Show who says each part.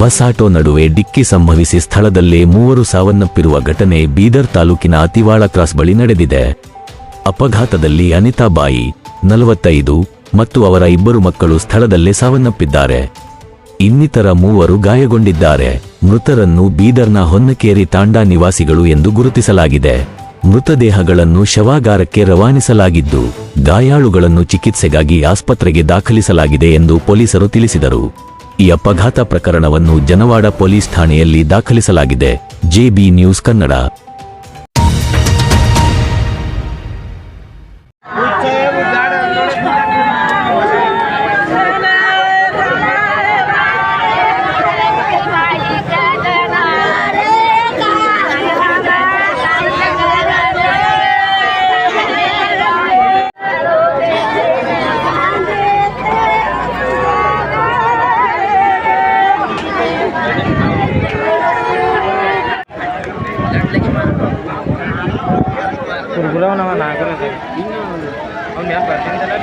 Speaker 1: Bus auto ನಡುವೆ ಡಿಕ್ಕಿ ಸಂಭವಿಸಿ ಸ್ಥಳದಲ್ಲೇ ಮೂವರು ಸಾವನ್ನಪ್ಪಿರುವ ಘಟನೆ ಬೀದರ್ ತಾಲೂಕಿನ ಅತಿವಾಳ ಕ್ರಾಸ್ ಬಳಿ ನಡೆದಿದೆ. ಅಪಘಾತದಲ್ಲಿ ಅನಿತಾ ಬಾಯಿ ನಲವತ್ತೈದು ಮತ್ತು ಅವರ ಇಬ್ಬರು ಮಕ್ಕಳು ಸ್ಥಳದಲ್ಲೇ ಸಾವನ್ನಪ್ಪಿದ್ದಾರೆ. ಇನ್ನಿತರ ಮೂವರು ಗಾಯಗೊಂಡಿದ್ದಾರೆ. ಮೃತರನ್ನು ಬೀದರ್ನ ಹೊನ್ನಕೇರಿ ತಾಂಡಾ ನಿವಾಸಿಗಳು ಎಂದು ಗುರುತಿಸಲಾಗಿದೆ. ಮೃತದೇಹಗಳನ್ನು ಶವಾಗಾರಕ್ಕೆ ರವಾನಿಸಲಾಗಿದ್ದು, ಗಾಯಾಳುಗಳನ್ನು ಚಿಕಿತ್ಸೆಗಾಗಿ ಆಸ್ಪತ್ರೆಗೆ ದಾಖಲಿಸಲಾಗಿದೆ ಎಂದು ಪೊಲೀಸರು ತಿಳಿಸಿದರು. ಈ ಅಪಘಾತ ಪ್ರಕರಣವನ್ನು ಜನವಾಡ ಪೊಲೀಸ್ ಠಾಣೆಯಲ್ಲಿ ದಾಖಲಿಸಲಾಗಿದೆ. JB news Kannada.
Speaker 2: ಕುರ್ಗುರ ನಾವ ನಾಲ್ಕು ಅವ್ನು ಯಾಕೆ ಬರ್ತಿದ್ದಲ್ಲ